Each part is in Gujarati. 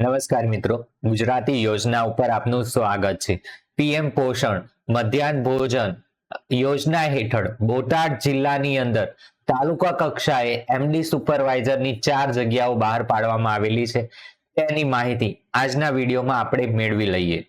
નમસ્કાર મિત્રો, ગુજરાતી યોજના ઉપર આપનું સ્વાગત છે. પીએમ પોષણ, મધ્યાહન ભોજન યોજના હેઠળ બોટાદ જિલ્લાની અંદર તાલુકા કક્ષાએ એમડી સુપરવાઇઝરની ચાર જગ્યાઓ બહાર પાડવામાં આવેલી છે. તેની માહિતી આજના વિડીયોમાં આપણે મેળવી લઈએ.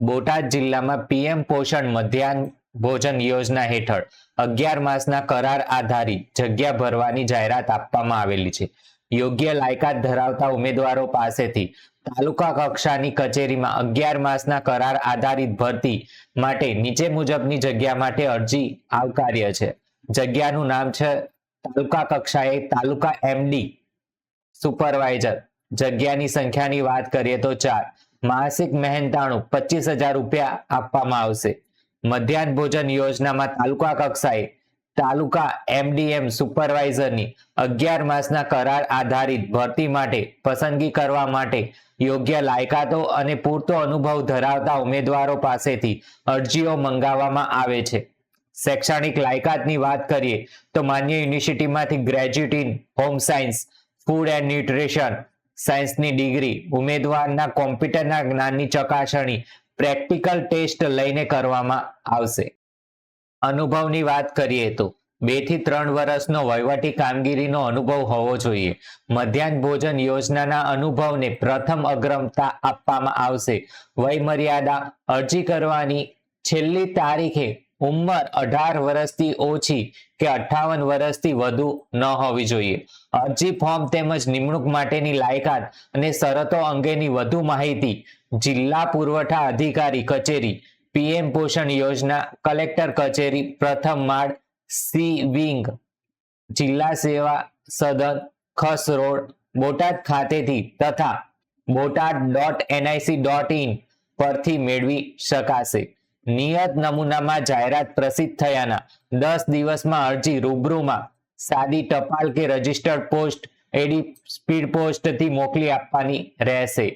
બોટાદ જિલ્લામાં પીએમ પોષણ મધ્યાહન ભોજન યોજના હેઠળ અગિયાર માસના કરાર આધારિત જગ્યા ભરવાની જાહેરાત આપવામાં આવેલી છે. યોગ્ય લાયકાત ધરાવતા ઉમેદવારો પાસેથી તાલુકા કક્ષાની કચેરીમાં અગિયાર માસના કરાર આધારિત ભરતી માટે નીચે મુજબની જગ્યા માટે અરજી આવકાર્ય છે. જગ્યાનું નામ છે તાલુકા કક્ષાએ તાલુકા એમડી સુપરવાઇઝર. જગ્યાની સંખ્યાની વાત કરીએ તો ચાર. માસિક મહેનતાણું પચીસ હજાર રૂપિયા આપવામાં આવશે. મધ્યાહન ભોજન યોજનામાં તાલુકા કક્ષાએ તાલુકા એમડીએમ સુપરવાઇઝરની અગિયાર માસના કરાર આધારિત ભરતી માટે પસંદગી કરવા માટે યોગ્ય લાયકાતો અને પૂરતો અનુભવ ધરાવતા ઉમેદવારો પાસેથી અરજીઓ મંગાવવામાં આવે છે. શૈક્ષણિક લાયકાતની વાત કરીએ તો માન્ય યુનિવર્સિટીમાંથી graduate in home science, food and nutrition, સાયન્સની ડિગ્રી, ઉમેદવારના કોમ્પ્યુટરના જ્ઞાનની ચકાસણી, પ્રેક્ટિકલ ટેસ્ટ લઈને કરવામાં આવશે. અનુભવની વાત કરીએ તો બેથી ત્રણ વર્ષનો વહીવટી કામગીરીનો અનુભવ હોવો જોઈએ. મધ્યાહન ભોજન યોજનાના અનુભવને પ્રથમ અગ્રમતા આપવામાં આવશે. વય મર્યાદા અરજી કરવાની છેલ્લી તારીખે ઉંમર અઢાર વર્ષથી ઓછી કે અઠાવન વર્ષથી વધુ ન હોવી જોઈએ. અરજી ફોર્મ તેમજ નિમણૂક માટેની લાયકાત અને શરતો અંગેની વધુ માહિતી જિલ્લા પુરવઠા અધિકારી કચેરી પીએમ પોષણ યોજના કલેક્ટર કચેરી પ્રથમ માળ સી વિંગ જિલ્લા સેવા સદન ખસ રોડ, બોટાદ ખાતેથી તથા Botad dot NIC dot in પરથી મેળવી શકાશે. નિયત નમૂનામાં જાહેરાત પ્રસિદ્ધ થયાના દસ દિવસમાં અરજી રૂબરૂમાં સાદી ટપાલ કે રજિસ્ટર્ડ પોસ્ટ, એડી સ્પીડ પોસ્ટથી મોકલી આપવાની રહેશે.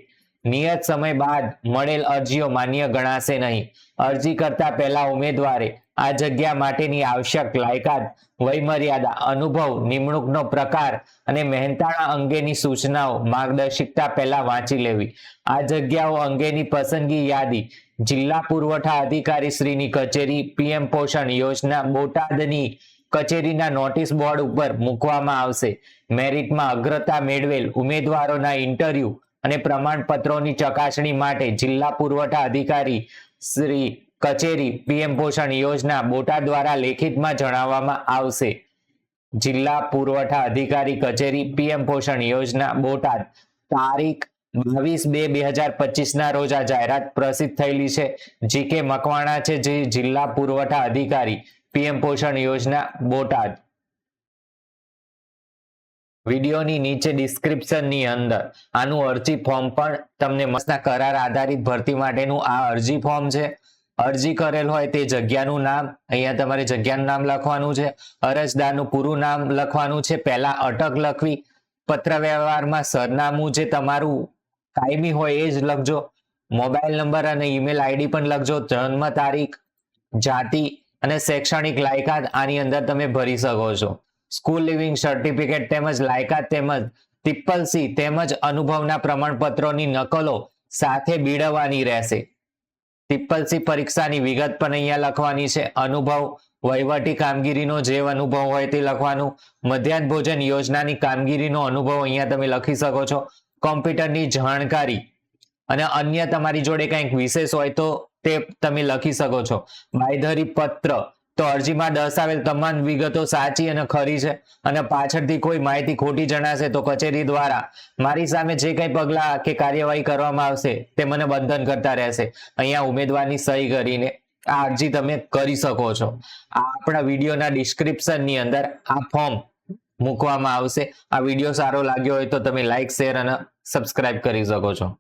નિયત સમય બાદ મળેલ અરજીઓ માન્ય ગણાશે નહીં. અરજી કરતા પહેલા ઉમેદવારે આ જગ્યા માટેની આવશ્યક લાયકાત, વયમર્યાદા, અનુભવ, નિમણૂકનો પ્રકાર અને મહેનતાણા અંગેની સૂચનાઓ માર્ગદર્શિકતા પહેલા વાંચી લેવી. આ જગ્યાઓ અંગેની પસંદગી યાદી જિલ્લા પુરવઠા અધિકારી શ્રીની કચેરી, પીએમ પોષણ યોજના, બોટાદની કચેરીના નોટિસ બોર્ડ ઉપર મૂકવામાં આવશે. મેરિટમાં અગ્રતા મેળવેલ ઉમેદવારોના ઇન્ટરવ્યુ અને પ્રમાણપત્રોની ચકાસણી માટે જિલ્લા પુરવઠા અધિકારી શ્રી કચેરી પીએમ પોષણ યોજના બોટાદ દ્વારા લેખિતમાં જણાવવામાં આવશે. જિલ્લા પુરવઠા અધિકારી કચેરી પીએમ પોષણ યોજના બોટાદ તારીખ બાવીસ બે બે હજાર પચીસ ના રોજ આ જાહેરાત પ્રસિદ્ધ થયેલી છે. જીકે મકવાણા છે જે જિલ્લા પુરવઠા અધિકારી પીએમ પોષણ યોજના બોટાદ વિડીયોની નીચે ડિસ્ક્રિપ્શનની અંદર આનું અરજી ફોર્મ પણ તમને મસ્તના કરાર આધારિત ભરતી માટેનું આ અરજી ફોર્મ છે. અરજી કરેલ હોય તે જગ્યાનું નામ, અહીંયા તમારે જગ્યાનું નામ લખવાનું છે, અરજદારનું પૂરું નામ લખવાનું છે, પહેલા અટક લખવી પત્ર વ્યવહારમાં સરનામું જે તમારું કાયમી હોય એ જ લખજો, મોબાઈલ નંબર અને ઈમેલ આઈડી પણ લખજો, જન્મ તારીખ, જાતિ અને શૈક્ષણિક લાયકાત આની અંદર તમે ભરી શકો છો. સ્કૂલ લિવિંગ સર્ટિફિકેટ તેમજ લાયકાત તેમજ ટ્રિપલ તેમજ અનુભવના પ્રમાણપત્રોની નકલો સાથે બીડવાની રહેશે. ટ્રિપલ સી પરીક્ષાની વિગત પણ અહીંયા લખવાની છે. અનુભવ, વહીવટી કામગીરીનો જે અનુભવ હોય તે લખવાનું. મધ્યાહન ભોજન યોજનાની કામગીરીનો અનુભવ અહીંયા તમે લખી શકો છો. કોમ્પ્યુટરની જાણકારી અને અન્ય તમારી જોડે કંઈક વિશેષ હોય તો તે તમે લખી શકો છો. બાયધરી પત્ર તો અરજીમાં દર્શાવેલ તમામ વિગતો સાચી અને ખરી છે અને પાછળથી કોઈ માહિતી ખોટી જણાશે તો કચેરી દ્વારા મારી સામે જે કંઈ પગલાં કે કાર્યવાહી કરવામાં આવશે તે મને બંધન કરતા રહેશે. અહીંયા ઉમેદવારની સહી કરીને આ અરજી તમે કરી શકો છો. આ આપણા વિડીયોના ડિસ્ક્રિપ્શનની અંદર આ ફોર્મ મૂકવામાં આવશે. આ વીડિયો સારો લાગ્યો હોય તો તમે લાઈક, શેર અને સબસ્ક્રાઇબ કરી શકો છો.